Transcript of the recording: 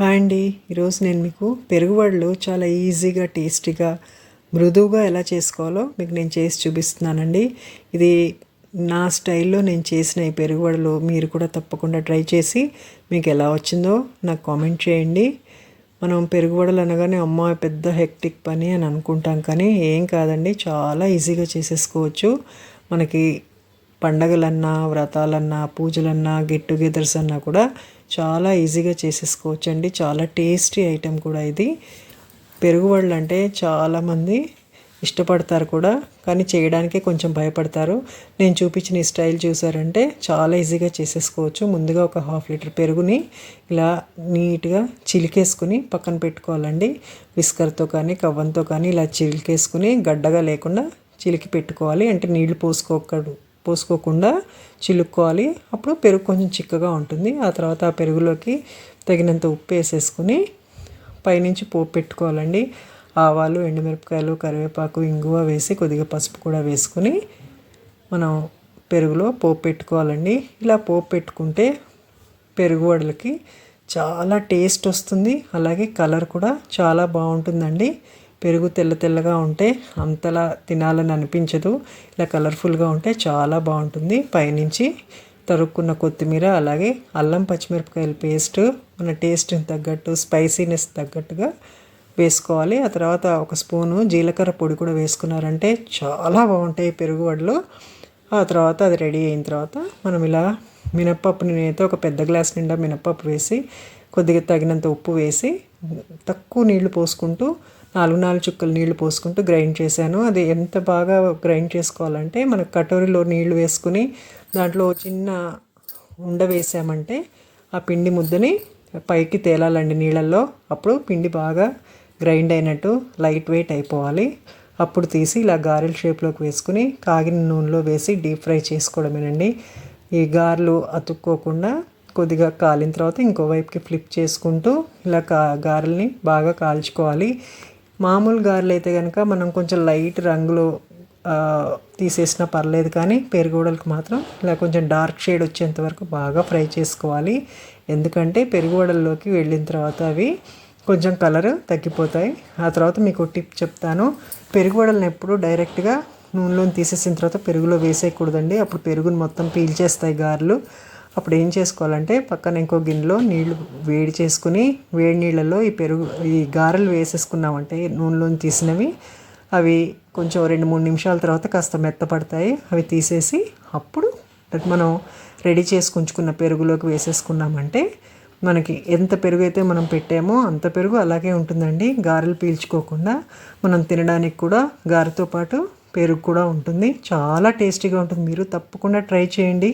Hi అండి. ఈరోజు నేను మీకు పెరుగుబడులు చాలా ఈజీగా టేస్టీగా మృదువుగా ఎలా చేసుకోవాలో మీకు నేను చేసి చూపిస్తున్నానండి. ఇది నా స్టైల్లో నేను చేసిన ఈ పెరుగువడలు మీరు కూడా తప్పకుండా ట్రై చేసి మీకు ఎలా వచ్చిందో నాకు కామెంట్ చేయండి. మనం పెరుగువడలు అనగానే అమ్మ పెద్ద హెక్టిక్ పని అని అనుకుంటాం కానీ ఏం కాదండి చాలా ఈజీగా చేసేసుకోవచ్చు. మనకి పండగలన్నా వ్రతాలన్నా పూజలన్నా గెట్ టుగెదర్స్ అన్నా కూడా చాలా ఈజీగా చేసేసుకోవచ్చు అండి చాలా టేస్టీ ఐటెం కూడా ఇది. పెరుగువడలు అంటే చాలామంది ఇష్టపడతారు కూడా కానీ చేయడానికే కొంచెం భయపడతారు. నేను చూపించిన ఈ స్టైల్ చూసారంటే చాలా ఈజీగా చేసేసుకోవచ్చు. ముందుగా ఒక హాఫ్ లీటర్ పెరుగుని ఇలా నీట్గా చిలికేసుకుని పక్కన పెట్టుకోవాలండి. విస్కర్తో కానీ కవ్వంతో కానీ ఇలా చిలికేసుకుని గడ్డగా లేకుండా చిలికి పెట్టుకోవాలి. అంటే నీళ్ళు పోసుకోకూడదు. పోసుకోకుండా చిలుక్కోవాలి. అప్పుడు పెరుగు కొంచెం చిక్కగా ఉంటుంది. ఆ తర్వాత ఆ పెరుగులోకి తగినంత ఉప్పు వేసేసుకుని పైనుంచి పోపు పెట్టుకోవాలండి. ఆవాలు ఎండుమిరపకాయలు కరివేపాకు ఇంగువ వేసి కొద్దిగా పసుపు కూడా వేసుకుని మనం పెరుగులో పోపు పెట్టుకోవాలండి. ఇలా పోపు పెట్టుకుంటే పెరుగు వడలకి చాలా టేస్ట్ వస్తుంది. అలాగే కలర్ కూడా చాలా బాగుంటుందండి. పెరుగు తెల్ల తెల్లగా ఉంటే అంతలా తినాలని అనిపించదు. ఇలా కలర్ఫుల్గా ఉంటే చాలా బాగుంటుంది. పైనుంచి తరుక్కున్న కొత్తిమీర అలాగే అల్లం పచ్చిమిరపకాయల పేస్ట్ మన టేస్ట్ని తగ్గట్టు స్పైసీనెస్ తగ్గట్టుగా వేసుకోవాలి. ఆ తర్వాత ఒక స్పూను జీలకర్ర పొడి కూడా వేసుకున్నారంటే చాలా బాగుంటాయి పెరుగు వడలు. ఆ తర్వాత అది రెడీ అయిన తర్వాత మనం ఇలా మినప్పప్పు నేనైతే ఒక పెద్ద గ్లాస్ నిండా మినప్పప్పు వేసి కొద్దిగా తగినంత ఉప్పు వేసి తక్కువ నీళ్ళు పోసుకుంటూ నాలుగు నాలుగు చుక్కలు నీళ్ళు పోసుకుంటూ గ్రైండ్ చేశాను. అది ఎంత బాగా గ్రైండ్ చేసుకోవాలంటే మన కటోరీలో నీళ్ళు వేసుకుని దాంట్లో చిన్న ఉండ వేసామంటే ఆ పిండి ముద్దని పైకి తేలాలండి నీళ్ళల్లో. అప్పుడు పిండి బాగా గ్రైండ్ అయినట్టు లైట్ వెయిట్ అయిపోవాలి. అప్పుడు తీసి ఇలా గారెల షేప్లోకి వేసుకుని కాగిన నూనెలో వేసి డీప్ ఫ్రై చేసుకోవడమేనండి. ఈ గారెలు అతుక్కోకుండా కొద్దిగా కాలిన తర్వాత ఇంకో వైపుకి ఫ్లిప్ చేసుకుంటూ ఇలా కా గారెల్ని బాగా కాల్చుకోవాలి. మామూలు గారెలు అయితే కనుక మనం కొంచెం లైట్ రంగులో తీసేసినా పర్లేదు కానీ పెరుగుడలకు మాత్రం ఇలా కొంచెం డార్క్ షేడ్ వచ్చేంత వరకు బాగా ఫ్రై చేసుకోవాలి. ఎందుకంటే పెరుగువడల్లోకి వెళ్ళిన తర్వాత అవి కొంచెం కలర్ తగ్గిపోతాయి. ఆ తర్వాత మీకు టిప్ చెప్తాను. పెరుగుడలను ఎప్పుడు డైరెక్ట్గా నూనెలోని తీసేసిన తర్వాత పెరుగులో వేసేయకూడదండి. అప్పుడు పెరుగును మొత్తం పీల్చేస్తాయి గారెలు. అప్పుడు ఏం చేసుకోవాలంటే పక్కన ఇంకో గిన్నెలో నీళ్ళు వేడి చేసుకుని వేడి నీళ్ళలో ఈ పెరుగు ఈ గారెలు వేసేసుకున్నామంటే నూనెలోని తీసినవి. అవి కొంచెం రెండు మూడు నిమిషాల తర్వాత కాస్త మెత్తపడతాయి. అవి తీసేసి అప్పుడు మనం రెడీ చేసుకుంచుకున్న పెరుగులోకి వేసేసుకున్నామంటే మనకి ఎంత పెరుగు అయితే మనం పెట్టామో అంత పెరుగు అలాగే ఉంటుందండి. గారెలు పీల్చుకోకుండా మనం తినడానికి కూడా గారెతో పాటు పెరుగు కూడా ఉంటుంది. చాలా టేస్టీగా ఉంటుంది. మీరు తప్పకుండా ట్రై చేయండి.